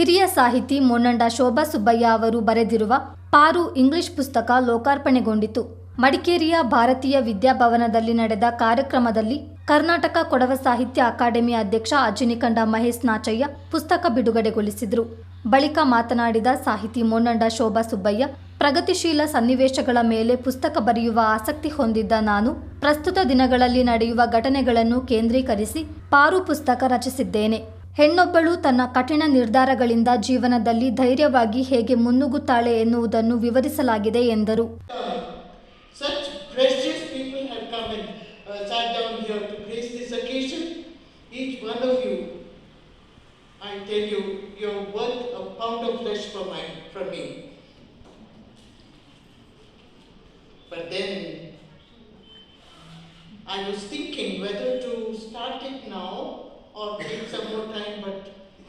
ಹಿರಿಯ ಸಾಹಿತಿ ಮೊನ್ನಂಡ ಶೋಭಾ ಸುಬ್ಬಯ್ಯ ಅವರು ಬರೆದಿರುವ ಪಾರು ಇಂಗ್ಲಿಷ್ ಪುಸ್ತಕ ಲೋಕಾರ್ಪಣೆಗೊಂಡಿತು. ಮಡಿಕೇರಿಯ ಭಾರತೀಯ ವಿದ್ಯಾಭವನದಲ್ಲಿ ನಡೆದ ಕಾರ್ಯಕ್ರಮದಲ್ಲಿ ಕರ್ನಾಟಕ ಕೊಡವ ಸಾಹಿತ್ಯ ಅಕಾಡೆಮಿ ಅಧ್ಯಕ್ಷ ಅಜಿನಿಕಂಡ ಮಹೇಶ್ ನಾಚಯ್ಯ ಪುಸ್ತಕ ಬಿಡುಗಡೆಗೊಳಿಸಿದರು. ಬಳಿಕ ಮಾತನಾಡಿದ ಸಾಹಿತಿ ಮೊನ್ನಂಡ ಶೋಭಾ ಸುಬ್ಬಯ್ಯ, ಪ್ರಗತಿಶೀಲ ಸನ್ನಿವೇಶಗಳ ಮೇಲೆ ಪುಸ್ತಕ ಬರೆಯುವ ಆಸಕ್ತಿ ಹೊಂದಿದ್ದ ನಾನು ಪ್ರಸ್ತುತ ದಿನಗಳಲ್ಲಿ ನಡೆಯುವ ಘಟನೆಗಳನ್ನು ಕೇಂದ್ರೀಕರಿಸಿ ಪಾರು ಪುಸ್ತಕ ರಚಿಸಿದ್ದೇನೆ. ಹೆಣ್ಣೊಬ್ಬಳು ತನ್ನ ಕಠಿಣ ನಿರ್ಧಾರಗಳಿಂದ ಜೀವನದಲ್ಲಿ ಧೈರ್ಯವಾಗಿ ಹೇಗೆ ಮುನ್ನುಗ್ಗುತ್ತಾಳೆ ಎನ್ನುವುದನ್ನು ವಿವರಿಸಲಾಗಿದೆ ಎಂದರು. Search கிரேಸಿಸ್ people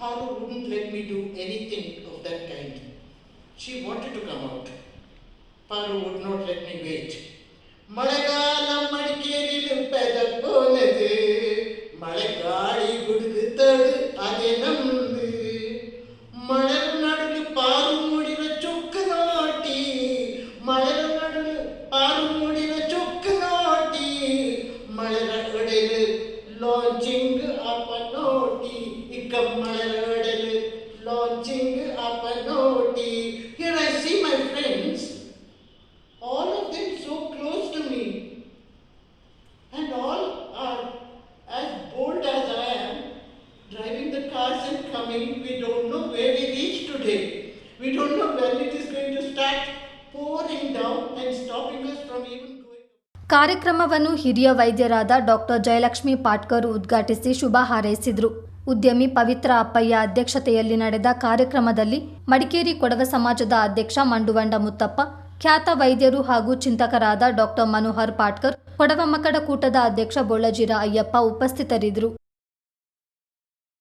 Haru wouldn't let me do anything of that kind. She wanted to come out. Paru would not let me wait. மழைக்காலம் மடிக்கேரிலும் பெத போனது மழை காடி குடுக்கு தடு அதே நம்பு மலர் நடுவு பாரு மூடின சொக்கு நாட்டி மலர் நடுவு பாரு மூடின சொக்கு நாட்டி மலர் அடையில் லாஞ்சிங் அப்ப நோட்டி இக்கம்மா ಲಾಂಚಿಂಗ್ ಅಪ ನೋಟಿ Here I see my friends all of them so close to me, and all are as bold as I am, driving the cars and coming. We don't know where we reach today. We don't know when it is going to start pouring down and stopping us from even going. ಕಾರ್ಯಕ್ರಮವನ್ನು ಹಿರಿಯ ವೈದ್ಯರಾದ doctor Jayalakshmi Patkar ಉದ್ಘಾಟಿಸಿ ಶುಭ ಹಾರೈಸಿದರು ಉದ್ಯಮಿ ಪವಿತ್ರ ಅಪ್ಪಯ್ಯ ಅಧ್ಯಕ್ಷತೆಯಲ್ಲಿ ನಡೆದ ಕಾರ್ಯಕ್ರಮದಲ್ಲಿ ಮಡಿಕೇರಿ ಕೊಡವ ಸಮಾಜದ ಅಧ್ಯಕ್ಷ ಮಂಡುವಂಡ ಮುತ್ತಪ್ಪ, ಖ್ಯಾತ ವೈದ್ಯರು ಹಾಗೂ ಚಿಂತಕರಾದ ಡಾಕ್ಟರ್ ಮನೋಹರ್ ಪಾಟ್ಕರ್ ಕೊಡವ ಮಕ್ಕಳ ಕೂಟದ ಅಧ್ಯಕ್ಷ ಬೊಳ್ಳಜಿರ ಅಯ್ಯಪ್ಪ ಉಪಸ್ಥಿತರಿದ್ದರು.